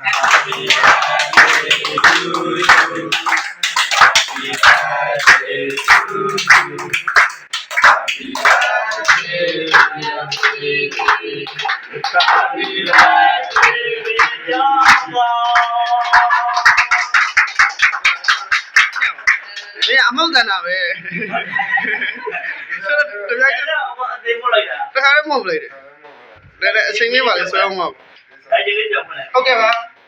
မင်းအမောက်တန်တာပဲတပြိုင်တည်းအသေးမို့လိုက်တာတခါလေးမဟုတ်လိုက်တယ်လည်းလည်းအချိန်လေးပါလေဆွဲအောင်ပါအဲဒီလေးကြောက်မလဲဟုတ်ကဲ့ပါ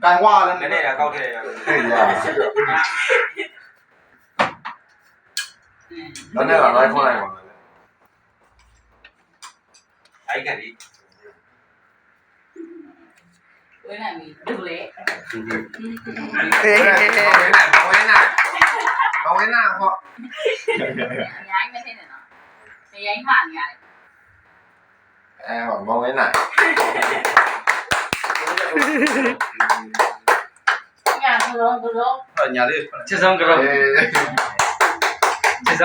က်ပြီးသေးဘူးရောက်မကြည့်မနဲ့တယ်ဟောမမီသေးဘူးဟောဒီဝဲမှာတော့ပါချင်တယ်ညပြိုင်ကြည့်ကိမဘယ်လိုလဲဒီတော့သူနေကုန်တယ်အာ မင်းပြတ်လိုက်ဝါဝါဝါဟောဒီလိုဒီမ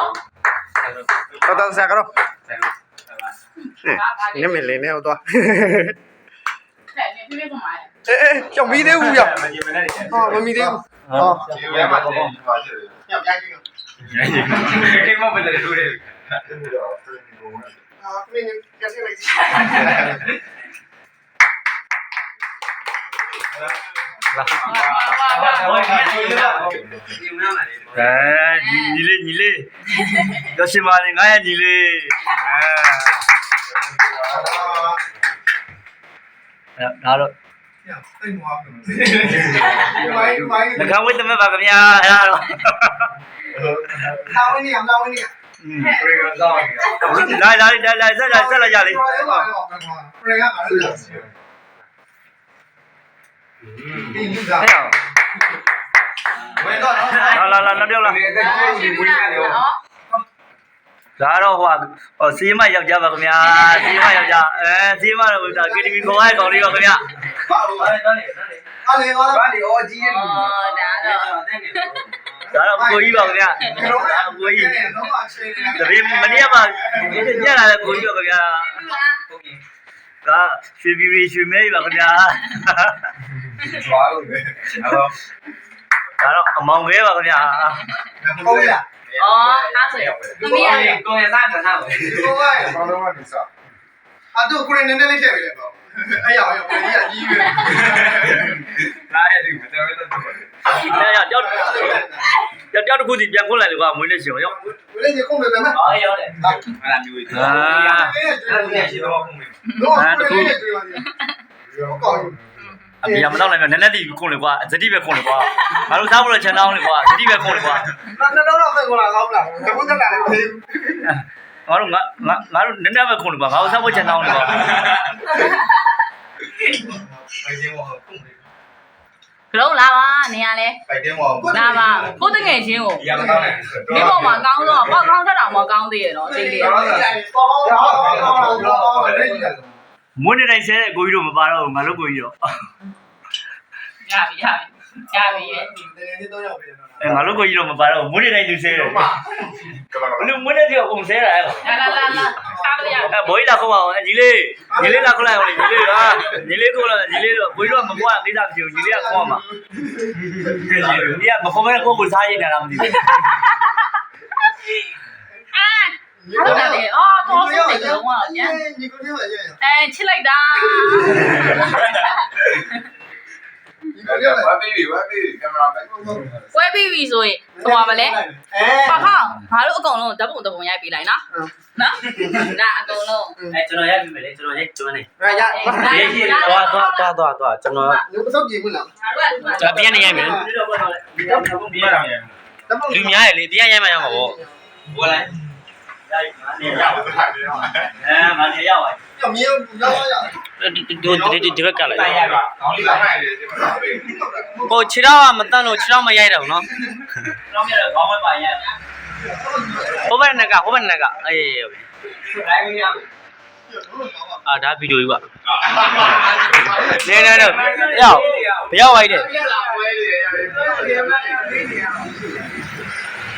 နာလေအဲညီလေးညီလေးရရှိပါလေငါရဲ့ညီလေးအဲဒါတော့သိမွားဘူးမိုင်းမိုင်းင ကဝိတ္တမပါခင်ဗျာအဲဒါတော့လာဝင်းနေအောင်လာဝင်းနေပြေကတော့နေတာလာလာလာလာဆက်လာဆက်လာကြလေ ပရေကပါလို့ပရေကပါလို့ဒီလူကဟဲ့ဝဲတော့နော်လာလာလာနောက်ပြောက်လာဒီအသက်ကြီးဝင်ရတယ်ဟောဒါတော့ဟိုဟိုစီမယောက်ျားပါခင်ဗျာစီမယောက်ျားအဲစီမတော့ဒါ KTV ခေါ်ရကောင်လေးပါခင်ဗျာပါလို့အဲ့ဒါနေအားလေတော့ဘာဒီအော်ကြီးရဲ့လူအော်ဒါတော့ဒါတော့ကိုကြီးပါခင်ဗျာကိုကြီးတော့အချင်းနေတပင်းမနေ့ကမှညက်လာတဲ့ကိုကြီးပါခင်ဗျာဒါရွှေပြည်ရွှေမဲပါခင်ဗျာကျွား လို့ပဲအဲ့တော့ဒါတော့အမောင်ခဲပါခင်ဗျာဟုတ်ရအော်အဲ့ဆိုသမီးရကိုယ်ရစားတာပဲဟုတ်ကဲ့ဆောင်းတော့ကနေစားအတူကိုရနေနေလေးထည့်ပေးလိုက်တော့အဲ့ရအောင်ပရေကကြီးပဲလာရဒီမတော်တော့တော့အဲကြောက်ကြောက်ကြောက်တစ်ခုစီပြန်ခွင့်လိုက်လို့ကမွေးနေရှင်ရောဝလေးကြီးခုံးမယ်မယ်အော်ရောက်တယ်အဲ့ဒါမျိုးကြီးအဲ့ဒါရှိတော့ခုံးမယ်တော့ကိုရနေတွေ့ပါသေးတယ်ဟုတ်ကောင်း အပြာမတော့နိုင်တော့နည်းနည်းတီခွင့်လေကွာဇတိပဲခွင့်လေကွာငါတို့စားဖို့လည်းချန်တောင်းလေကွာဇတိပဲခွင့်လေကွာနော်တော့တော့ဆက်ကုန်လာကောင်းလားတခုတက်လာတယ်ဖေးငါတို့ငါငါငါတို့နည်းနည်းပဲခွင့်လေကွာငါတို့စားဖို့ချန်တောင်းလေကွာအရင်ကခုံးတယ်ဘလုံးလာပါနေရလဲပိုက်တင်းမောင်လာပါကိုတငယ်ချင်းကိုရမတော့နိုင်ဒီပေါ်မှာကောင်းတော့ပေါ့ကောင်းတတ်တာမကောင်းသေးရတော့အသေးလေးတော့တော့တော့တော့အဲ့ဒီက မွေးနေတိုင်းဆဲတဲ့ကိုကြီးတို့မပါတော့ဘူးငါတို့ကိုကြီးတော့ရပြီရပြီရပြီရဲ့ဒီနေ့တော့ရောက်ပြီနော်အဲငါတို့ကိုကြီးတော့မပါတော့ဘူးမွေးနေတိုင်းသူဆဲတယ်ကလာကဘလူမွေးနေတဲ့အကုန်ဆဲတာအဲ့လာလာလာလာစားလို့ရအဲဘိုးကြီးလာခေါ်ပါအောင်ညီလေးညီလေးလာခေါ်လိုက်အောင်ညီလေးဟာညီလေးခေါ်လာညီလေးတော့ဘိုးကြီးတော့မကွာကိစ္စမရှိဘူးညီလေးကခေါ်မှာညီကမခေါ်မဲကိုကိုစားရင်လည်းမသိဘူး ဟုတ်တယ်လေအော် တော့ဆုံးနေကြတော့ညညီကိုပြောရရင်အဲချစ်လိုက်တာညီကိုပြောဝါပြီးပြီဝါပြီးကင်မရာဘက်ကိုပွဲပြီးပြီဆိုရင်ဟိုပါမလဲအဲပါခေါငါတို့အကုန်လုံးဓာတ်ပုံဓာတ်ပုံရိုက်ပြီးလိုက်နော်နော်ဒါအကုန်လုံးအဲကျွန်တော်ရိုက်ပြီမယ်လေကျွန်တော်ရိုက်ကျွမ်းနေရရရေးရှိသွားသွားသွားသွားသွားကျွန်တော်လူပစောပြေဘူးလားငါတို့ကကျွန်တော်ပြန်နေရိုက်မယ်ဒီတော့တော့ဒီတော့ဘုရားရမယ်လူများရလေတရားရိုက်မှရမှာပေါ့ဘောလိုက် နေရအောင်ဒါနေရအောင်အဲမနေရအောင်ညမင်းရောက်ရအောင်ဒီဒီဒီဘက်ကလိုက်ခေါင်းလေးလိုက်ရတယ်ဒီမှာပဲဟိုခြေတော့မတန့်လို့ခြေတော့မရိုက်တော့ဘူးနော်ခြေတော့မရိုက်တော့ခေါင်းဝဲပါရိုက်ဟိုဘက်နဲ့ကဟိုဘက်နဲ့ကအေးဟုတ်ပြီဒါကြီးရအာဒါဗီဒီယိုကြီးပါနေနေတော့ရောက်ဘယောက်ဝိုက်တယ်